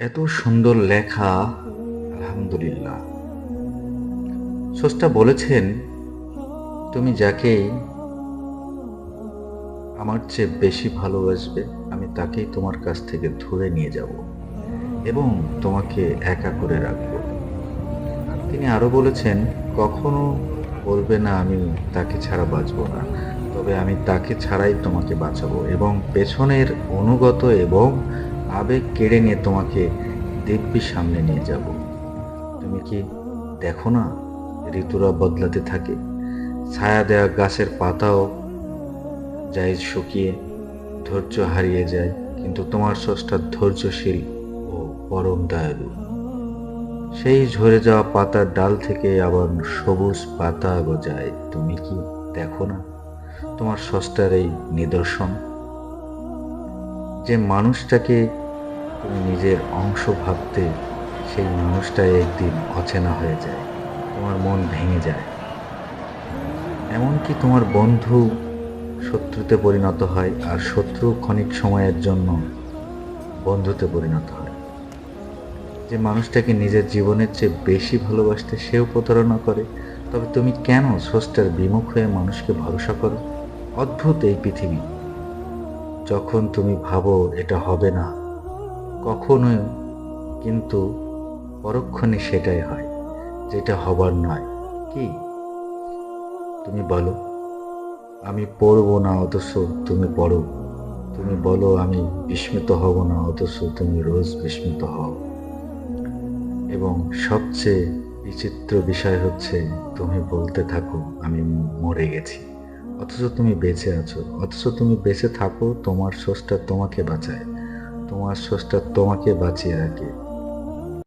এত সুন্দর লেখা, আলহামদুলিল্লাহ। স্রষ্টা বলেছেন, তুমি যাকে আমার চেয়ে বেশি ভালোবাসবে, আমি তাকেই তোমার কাছ থেকে ধরে নিয়ে যাব এবং তোমাকে একা করে রাখব। তিনি আরও বলেছেন, কখনো বলবে না, আমি তাকে ছাড়া বাঁচব না, তবে আমি তাকে ছাড়াই তোমাকে বাঁচাবো এবং পেছনের অনুগত এবং আবেগ কেড়ে নিয়ে তোমাকে দিব্যি সামনে নিয়ে যাব। তুমি কি দেখো না ঋতুরা বদলাতে থাকে? ছায়া দেওয়া গাছের পাতাও যায় শুকিয়ে ধৈর্য হারিয়ে যায়, কিন্তু তোমার স্রষ্টা ধৈর্যশীল ও পরম দয়ালু। সেই ঝরে যাওয়া পাতার ডাল থেকে আবার সবুজ পাতা গজায়, তুমি কি দেখো না তোমার স্রষ্টার এই নিদর্শন? যে মানুষটাকে তুমি নিজের অংশ ভাবতে সেই মানুষটাই একদিন অচেনা হয়ে যায়। তোমার মন ভেঙে যায়। এমনকি তোমার বন্ধু শত্রুতে পরিণত হয় আর শত্রু ক্ষণিক সময়ের জন্য বন্ধুতে পরিণত হয়। যে মানুষটাকে নিজের জীবনের চেয়ে বেশি ভালোবাসতে সেও প্রতারণা করে, তবে তুমি কেন স্রষ্টার বিমুখ হয়ে মানুষকে ভরসা করো? অদ্ভুত এই পৃথিবী। যখন তুমি ভাবো এটা হবে না কখনোই কিন্তু পরক্ষণে সেটাই হয়, যেটা হবার নয়। কি? তুমি বলো। আমি পড়ব না, অথচ তুমি পড়ো। তুমি বলো, আমি বিস্মিত হব না, অথচ তুমি রোজ বিস্মিত হও। এবং সবচেয়ে বিচিত্র বিষয় হচ্ছে, তুমি বলতে থাকো, আমি মরে গেছি। অথচ তুমি বেঁচে আছো। অথচ তুমি বেঁচে থাকো, তোমার স্রষ্টা তোমাকে বাঁচায়। তোমার স্রষ্টা তোমাকে বাঁচিয়ে রাখে।